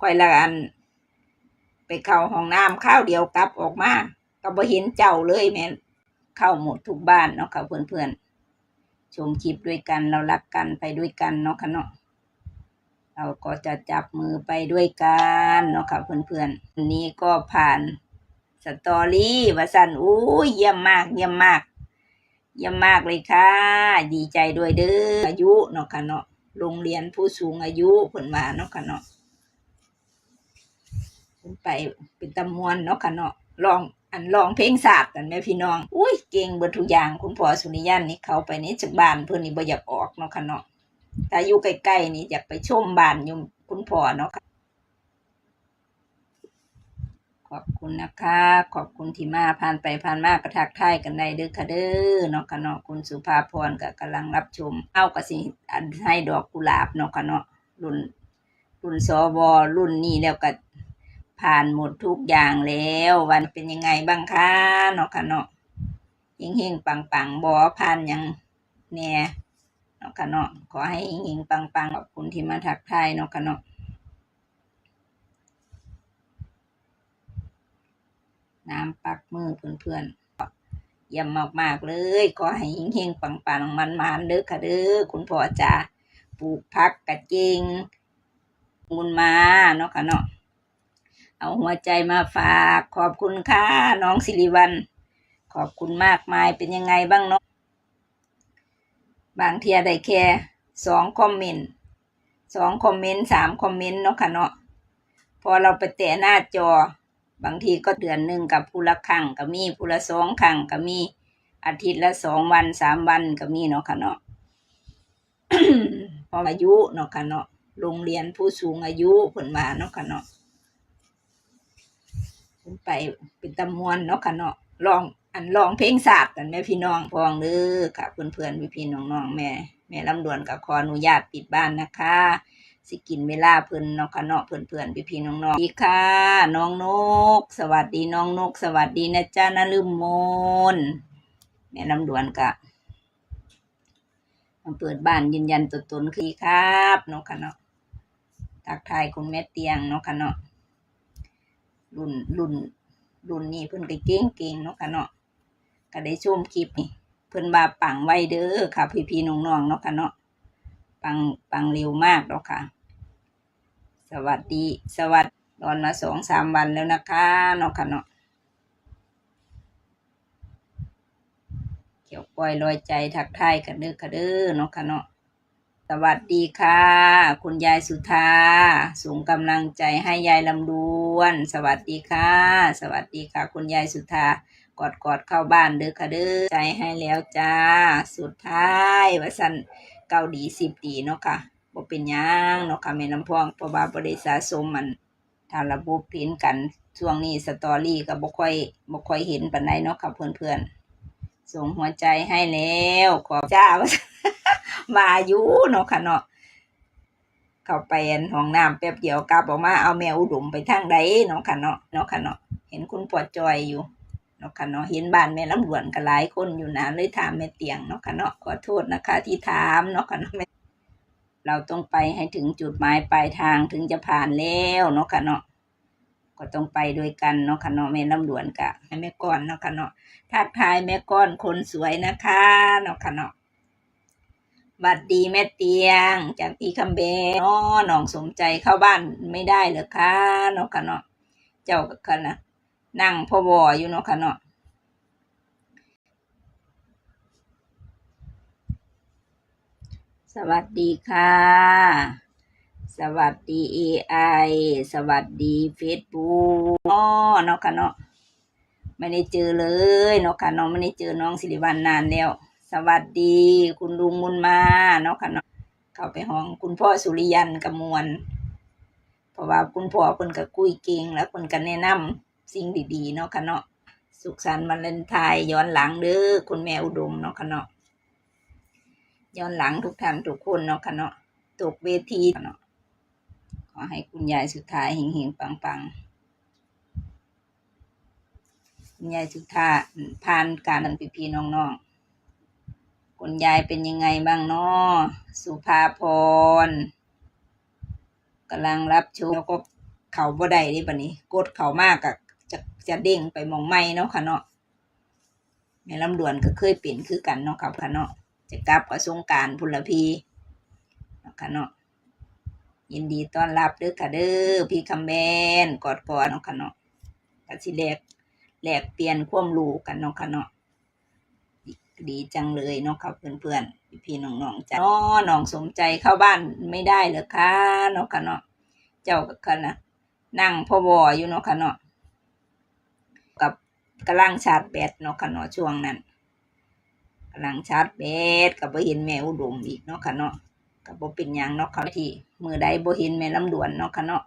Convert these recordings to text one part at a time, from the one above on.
ค่อยละอัน ไปเข้าห้องน้ำข้าวเดียวกลับออกมาก็บ่เห็นเจ้าเลยแม่เข้าหมดทุกบ้านเนาะค่ะเพื่อนๆชมคลิปด้วยกันเรารักกันไปด้วยกันเนาะค่ะเนาะเราก็จะจับมือไปด้วยกันเนาะค่ะเพื่อนๆวันนี้ก็ผ่านสตอรี่ว่าสันอู้ยเยี่ยมมากเยี่ยมมากเยี่ยมมากเลยค่ะ ดีใจด้วยเด้ออายุเนาะค่ะเนาะโรงเรียนผู้สูงอายุเพิ่นว่าเนาะค่ะเนาะ ขึ้นไปเป็นตำมวนเนาะค่ะเนาะลองอันลองเพลงสาบกันแม่พี่น้อง อุ้ยเก่งเบิดทุกอย่างคุณพ่อสุริยันนี่เขาไปนี่จากบ้านเพื่อนนี่บ่อยากออกเนาะค่ะเนาะถ้าอยู่ใกล้ๆนี่อยากไปชมบ้านยู่คุณพ่อเนาะค่ะขอบคุณนะคะ ขอบคุณที่มาผ่านไปผ่านมากระทักทายกันได้เด้อค่ะเด้อเนาะค่ะเนาะคุณสุภาพรก็กำลังรับชมเอากระสิอันให้ดอกกุหลาบเนาะค่ะเนาะรุ่นรุ่นสวรุ่นนี้แล้วก็ ผ่านหมดทุกอย่างแล้ว วันเป็นยังไงบ้างคะเนาะค่ะเนาะเฮงเฮงปังปังบอผ่านยังแหน่ยเนาะค่ะเนาะขอให้เฮงเฮงปังปังขอบคุณที่มาทักทายเนาะค่ะเนาะน้ำปักมือเพื่อนๆเยี่ยมมากๆเลยขอให้เฮงเฮงปังปังมันมันเด้อค่ะเด้อคุณพ่อจ๋าปลูกพักกะเจงมุนมาเนาะค่ะเนาะ เอาหัวใจมาฝากขอบคุณค่ะน้องสิริวัลขอบคุณมากมายเป็นยังไงบ้างเนาะบางเทียได้แค่สองคอมเมนต์สองคอมเมนต์สามคอมเมนต์เนาะค่ะเนาะพอเราไปแตะหน้าจอ บางทีก็เดือนหนึ่งกับผู้ละครั้งก็มีผู้ละสองครั้งก็มีอาทิตย์ละสองวันสามวันก็มีเนาะค่ะเนาะพออายุเนาะค่ะเนาะโรงเรียนผู้สูงอายุผลมาเนาะค่ะเนาะ ขึ้นไปเป็นตำมวนเนาะค่ะเนาะลองอันลองเพลงสาบกันแม่พี่น้องพองเด้อค่ะเพื่อนๆพี่พี่ๆน้องแม่ แม่ลำดวนกับขออนุญาตปิดบ้านนะคะ สิกินเวลาเพิ่อนเนาะค่ะเนาะเพื่อนๆพี่พี่ๆน้องดีค่ะ น้องนก สวัสดีน้องนก สวัสดีนะจ๊ะนะลืมมนแม่ลำดวนกะเปิดบ้านยืนยันตัวตนคือครับเนาะค่ะเนาะทักทายคุณแม่เตียงเนาะค่ะเนาะ รุ่นรุ่นรุ่นนี้เพิ่นก็เก่งเก่งเนาะค่ะเนาะก็ได้ชมคลิปนี่เพิ่นว่าปังไวเด้อค่ะ พี่พี่ๆน้องๆเนาะค่ะเนาะปังปังเร็วมากแล้วค่ะ สวัสดีสวัสดีนอนมาสองสามวันแล้วนะคะเนาะค่ะเนาะเกี่ยวปล่อยลอยใจทักทายกันเด้อค่ะเด้อเนาะค่ะเนาะ สวัสดีค่ะ คุณยายสุธาส่งกำลังใจให้ยายลำดวน สวัสดีค่ะ สวัสดีค่ะ คุณยายสุธากอดกอดเข้าบ้านเด้อค่ะเด้อใจให้แล้วจ้า สุดท้ายว่าสันเกาดีสิบดีเนาะค่ะบ่เป็นยังเนาะค่ะแม่น้ำพองเพราะว่าบ่ได้สะสมมันถ้าระบบเห็นกันช่วงนี้สตอรี่ก็บ่ค่อยบ่ค่อยเห็นปานใดเนาะค่ะเพื่อนๆส่งหัวใจให้แล้วขอบจ้าว่า มาอยู่เนาะค่ะเนาะเข้าไปอันห้องน้ำแป๊บเดียวกลับออกมาเอาแมวอุดมไปทางใดเนาะค่ะเนาะเนาะค่ะเนาะเห็นคุณปวดจอยอยู่เนาะค่ะเนาะเห็นบ้านแม่ลำดวนก็หลายคนอยู่นะเลยถามแม่เตียงเนาะค่ะเนาะขอโทษนะคะ ที่ถามเนาะค่ะเนาะเราต้องไปให้ถึงจุดหมายปลายทางถึงจะผ่านแล้วเนาะค่ะเนาะก็ต้องไปด้วยกันเนาะค่ะเนาะแม่ลำดวนกะแม่ก้อนเนาะค่ะเนาะทักทายแม่ก้อนคนสวยนะคะเนาะค่ะเนาะ บัดดีแม่เตียง จากพี่คำเบนเนาะน้องสมใจเข้าบ้านไม่ได้เหรอคะเนาะค่ะเนาะเจ้าก็ค่ะนะนั่งพ่อวออยู่เนาะค่ะเนาะสวัสดีค่ะ สวัสดีเอไอสวัสดีเฟซบุ๊กเนาะเนาะค่ะเนาะไม่ได้เจอเลยเนาะค่ะเนาะไม่ได้เจอน้องสิริวัลนานแล้ว สวัสดี คุณลุงมุนมาเนาะค่ะเนาะเข้าไปห้องคุณพ่อสุริยันกมวลเพราะว่าคุณพ่อเพิ่นก็คุยเก่งแล้วเพิ่นก็แนะนำสิ่งดีๆเนาะค่ะเนาะสุขสันต์วันเลนไทน์ย้อนหลังเด้อคุณแม่อุดมเนาะค่ะเนาะย้อนหลังทุกท่านทุกคนเนาะค่ะเนาะตกเวทีเนาะขอให้คุณยายสุดท้ายเฮงๆปังๆคุณยายสุดท้ายผ่านการเป็นพี่ๆน้องๆ คุณยายเป็นยังไงบ้างเนาะสุภาพรกำลังรับชมแล้วก็เขาบ่ได้เดิบัดนี้กดเขามากก็จะจะเด้งไปมองไม่เนาะค่ะเนาะแม่ลำดวนก็เคยเป็นคือกันเนาะครับค่ะเนาะจะกลับกับสงการพุลพีเนาะค่ะเนาะยินดีต้อนรับเด้อค่ะเด้อพี่คำแบนกอดกอดเนาะค่ะเนาะก็สิแลกแลกเปลี่ยนความรู้กันเนาะค่ะเนาะ ดีจังเลยเนาะครับเพื่อนๆพี่น้องๆจ้ะน้อน้องสมใจเข้าบ้านไม่ได้เหรอคะเนาะค่ะเนาะเจ้าก็ค่ะนะนั่งพ่อวออยู่เนาะค่ะเนาะกับกำลังชาร์จแบตเนาะค่ะเนาะช่วงนั้นกำลังชาร์จแบตกับบ่เห็นแม่อุดมอีกเนาะค่ะเนาะกับบ่เป็นยังเนาะค่ะที่มือใดบ่เห็นแม่ลำดวนเนาะค่ะเนาะ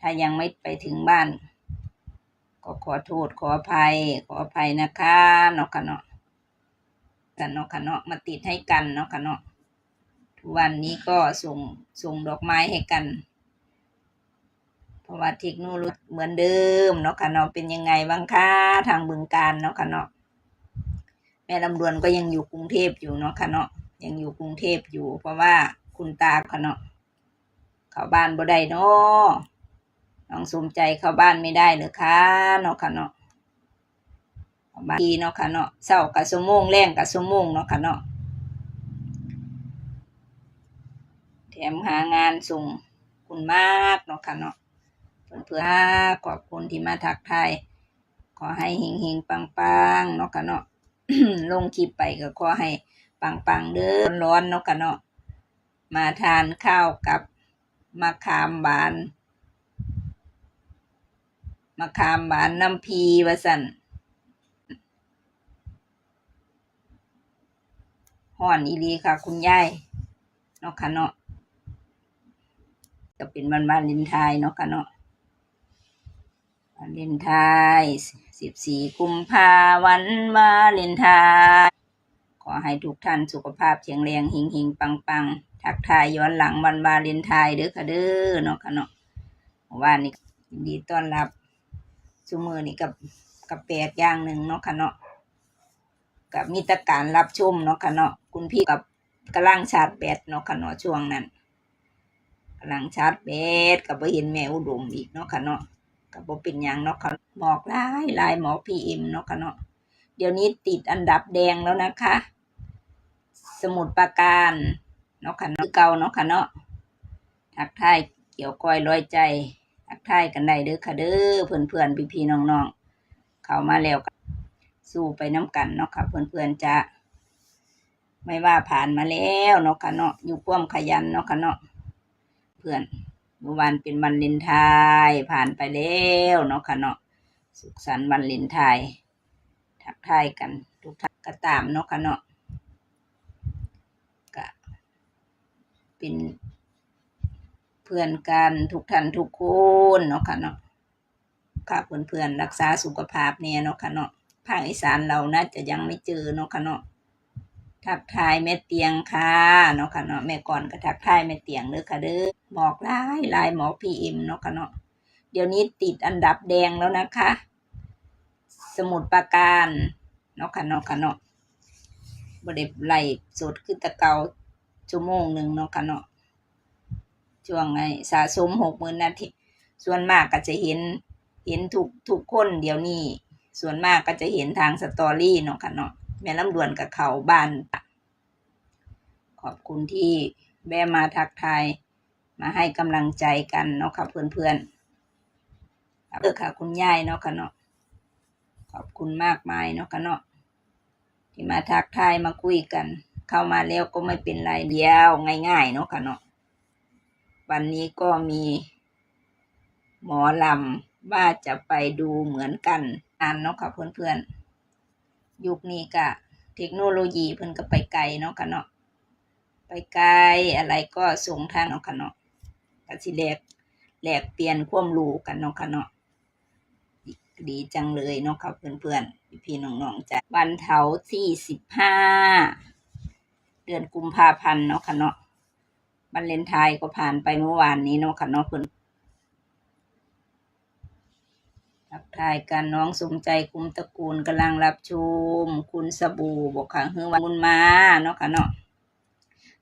ถ้ายังไม่ไปถึงบ้าน ก็ขอโทษขออภัยขออภัยนะคะเนาะค่ะเนาะ กันเนาะค่ะเนาะมาติดให้กันเนาะค่ะเนาะทุกวันนี้ก็ส่งส่งดอกไม้ให้กัน เพราะว่าเทคโนโลยีเหมือนเดิมเนาะค่ะเนาะเป็นยังไงบ้างคะทางบึงการเนาะค่ะเนาะแม่ลำดวนก็ยังอยู่กรุงเทพอยู่เนาะค่ะเนาะยังอยู่กรุงเทพอยู่ เพราะว่าคุณตาค่ะเนาะเข้าบ้านบ่ได้เนาะน้องสมใจเข้าบ้านไม่ได้เลยค่ะเนาะค่ะเนาะ บางทีเนาะค่ะเนาะเช้ากับสมงแรงกับสมงเนาะค่ะเนาะแถมหางานส่งคุณมากเนาะค่ะเนาะเพื่อนเพื่อขอบคุณที่มาทักทายขอให้เฮงเฮงปังปังเนาะค่ะเนาะลงคลิปไปก็ขอให้ปังปังเด้อร้อนเนาะค่ะเนาะมาทานข้าวกับมะขามหวานมะขามหวานน้ำพีวะสัน ห่อนอีหลีค่ะ คุณยายเนาะค่ะเนาะก็เป็นวันวาเลนไทน์เนาะค่ะเนาะวาเลนไทน์สิบสี่กุมภาวันวาเลนไทน์ขอให้ทุกท่านสุขภาพแข็งแรงหิงหิงปังปังทักทายย้อนหลังวันวาเลนไทน์เด้อค่ะเด้อเนาะค่ะเนาะว่านี่ยินดีต้อนรับ สุมือนี่กับกับแปดอย่างหนึ่งเนาะค่ะเนาะ กับมีแตการรับชมเนาะค่ะเนาะคุณพี่กับกำลังชาร์จแบตเนาะค่ะเนาะช่วงนั้นกำลังชาร์จแบตกับบ่เห็นแม่อุดมอีกเนาะค่ะเนาะกับบ่เป็นหยังเนาะค่ะหมอกลายลายหมอกพีเอ็มเนาะค่ะเนาะเดี๋ยวนี้ติดอันดับแดงแล้วนะคะ สมุดปราการเนาะค่ะเนาะเก่าเนาะค่ะเนาะทักทายเกี่ยวก้อยร้อยใจทักทายกันได้เด้อค่ะเด้อเพื่อนๆพี่ๆน้องๆเข้ามาแล้ว สู้ไปน้ำกันเนาะค่ะ เพื่อนๆจะ ไม่ว่าผ่านมาแล้วเนาะค่ะเนาะอยู่ควมขยันเนาะค่ะเนาะเพื่อนเมื่อวานเป็นวันเลนไทน์ผ่านไปแล้วเนาะค่ะเนาะสุขสันต์วันเลนไทน์ทักทายกัน ทุกท่านก็ตามเนาะค่ะเนาะก็เป็นเพื่อนกันทุกท่านทุกคนเนาะค่ะเนาะค่ะเพื่อนๆรักษาสุขภาพเนี่ยเนาะค่ะเนาะ ภาคอีสานเราน่าจะยังไม่เจอเนาะค่ะเนาะทักทายแม่เตียงค่ะเนาะค่ะเนาะแม่ก่อนก็ทักทายแม่เตียงเด้อค่ะเด้อหมอกลายลายหมอกพีเอ็มเนาะค่ะเนาะเดี๋ยวนี้ติดอันดับแดงแล้วนะคะ สมุดปราการเนาะค่ะเนาะค่ะเนาะบไดไล่สดคือแตะเกาชั่วโมงหนึ่งเนาะค่ะเนาะช่วงไงสะสมหกหมื่นนาทีส่วนมากก็จะเห็นเห็นทุกทุกคนเดี๋ยวนี้ ส่วนมากก็จะเห็นทางสตอรี่เนาะค่ะเนาะแม่ลำดวนกับเขาบ้าน ขอบคุณที่แวะมาทักทายมาให้กำลังใจกันเนาะค่ะเพื่อนๆเออค่ะ คุณยายเนาะค่ะเนาะขอบคุณมากมายเนาะค่ะเนาะที่มาทักทายมาคุยกัน เข้ามาแล้วก็ไม่เป็นไรเดียวง่ายๆเนาะค่ะเนาะวันนี้ก็มี หมอลำว่าจะไปดูเหมือนกัน อ่านเนาะค่ะเพื่อนๆ ยุคนี้ก็เทคโนโลยีเพิ่นก็ไปไกลเนาะค่ะเนาะ ไปไกลอะไรก็ส่งทางเนาะค่ะเนาะก็สิแลกแลกเปลี่ยนความรู้กันเนาะค่ะเนาะดีจังเลยเนาะค่ะเพื่อนๆ พี่ๆน้องๆจ้ะวันเถาที่สิบห้าเดือนกุมภาพันธ์เนาะค่ะเนาะวันเลนไทน์ก็ผ่านไปเมื่อวานนี้เนาะค่ะเนาะเพื่อน ทักทายกันน้องสมใจคุมตระกูลกำลังรับชม คุณสบู่บอกค่ะเฮือวันบุญมาเนาะค่ะเนาะ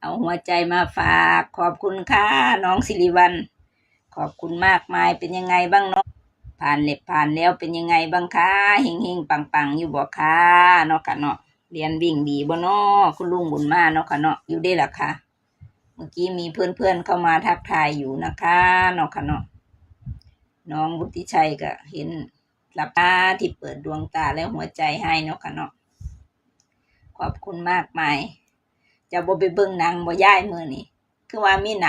เอาหัวใจมาฝากขอบคุณค่ะน้องสิริวัลขอบคุณมากมายเป็นยังไงบ้างเนาะผ่านเล็บผ่านแล้วเป็นยังไงบ้างคะเฮงเฮงปังปังอยู่บ่ค่ะเนาะค่ะเนาะเรียนวิ่งดีบ่เนาะคุณลุงบุญมาเนาะค่ะเนาะอยู่ได้ล่ะค่ะเมื่อกี้มีเพื่อนๆเข้ามาทักทายอยู่นะคะเนาะค่ะเนาะ น้องวุฒิชัยก็เห็นหลับตาที่เปิดดวงตาและหัวใจให้เนาะค่ะเนาะขอบคุณมากมาย จะบ่ไปเบิ่งหนังบ่ย้ายมือนี่คือว่ามีหนัง